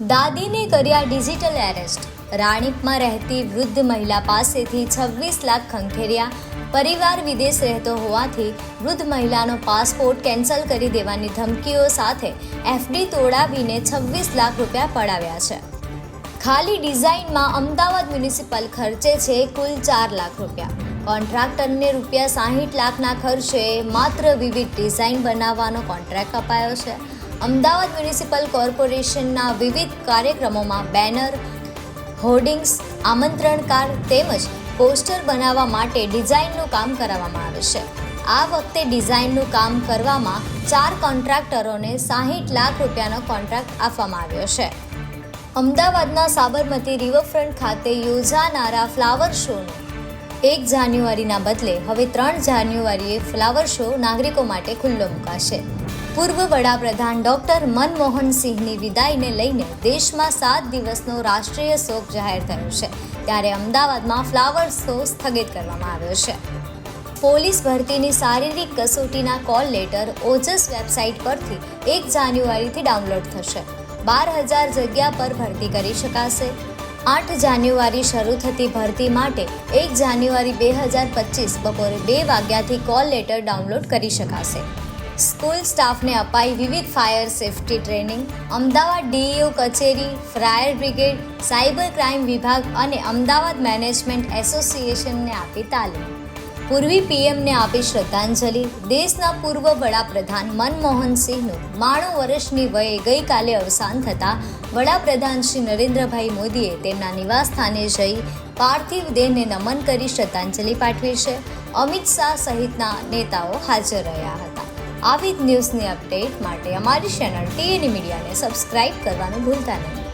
દાદીને કર્યા digital arrest. રાણીપમાં રહેતી વૃદ્ધ મહિલા પાસેથી છવ્વીસ લાખ ખંખેર્યા પરિવાર વિદેશ રહેતો હોવાથી વૃદ્ધ મહિલાનો પાસપોર્ટ કેન્સલ કરી દેવાની ધમકીઓ સાથે એફડી તોડાવીને છવ્વીસ લાખ રૂપિયા પડાવ્યા છે. ખાલી ડિઝાઇનમાં અમદાવાદ મ્યુનિસિપલ ખર્ચે છે કુલ ચાર લાખ રૂપિયા. કોન્ટ્રાક્ટરને રૂપિયા સાહીઠ લાખના ખર્ચે માત્ર વિવિધ ડિઝાઇન બનાવવાનો કોન્ટ્રાક્ટ અપાયો છે. અમદાવાદ મ્યુનિસિપલ કોર્પોરેશનના વિવિધ કાર્યક્રમોમાં બેનર, હોર્ડિંગ્સ આમંત્રણ કાર્ડ તેમજ પોસ્ટર બનાવવા માટે ડિઝાઇનનું કામ કરાવવામાં આવે છે. આ વખતે ડિઝાઇનનું કામ કરવામાં ચાર કોન્ટ્રાક્ટરોને સાહીઠ લાખ રૂપિયાનો કોન્ટ્રાક્ટ આપવામાં આવ્યો છે. અમદાવાદના સાબરમતી રિવરફ્રન્ટ ખાતે યોજાનારા ફ્લાવર શોનું એક જાન્યુઆરીના બદલે હવે ત્રણ જાન્યુઆરીએ ફ્લાવર શો નાગરિકો માટે ખુલ્લો મુકાશે. પૂર્વ વડાપ્રધાન ડોક્ટર મનમોહન સિંહની વિદાયને લઈને દેશમાં સાત દિવસનો રાષ્ટ્રીય શોક જાહેર થયો છે. ત્યારે અમદાવાદમાં ફ્લાવર શો સ્થગિત કરવામાં આવ્યો છે. પોલીસ ભરતીની શારીરિક કસોટીના કોલ લેટર ઓજસ વેબસાઇટ પરથી એક જાન્યુઆરીથી ડાઉનલોડ થશે. બાર હજાર જગ્યા પર ભરતી કરી શકાશે. આઠ જાન્યુઆરી શરૂ થતી ભરતી માટે એક જાન્યુઆરી બે હજાર પચીસ બપોરે બે વાગ્યાથી કોલ લેટર ડાઉનલોડ કરી શકાશે. સ્કૂલ સ્ટાફને અપાઈ વિવિધ fire safety training. Ahmedabad DEO કચેરી, ફાયર બ્રિગેડ, સાયબર ક્રાઇમ વિભાગ અને અમદાવાદ મેનેજમેન્ટ એસોસિએશનને આપી તાલીમ. પૂર્વી પીએમને આપી શ્રદ્ધાંજલિ. દેશના પૂર્વ વડાપ્રધાન મનમોહન સિંહનું બાણું વર્ષની વયે ગઈકાલે અવસાન થતાં વડાપ્રધાન શ્રી નરેન્દ્રભાઈ મોદીએ તેમના નિવાસસ્થાને જઈ પાર્થિવ દેહને નમન કરી શ્રદ્ધાંજલિ પાઠવી છે. અમિત શાહ સહિતના નેતાઓ હાજર રહ્યા હતા. આવી જ ન્યૂઝની અપડેટ માટે અમારી ચેનલ ટીએની મીડિયાને સબસ્ક્રાઇબ કરવાનું ભૂલતા નહીં.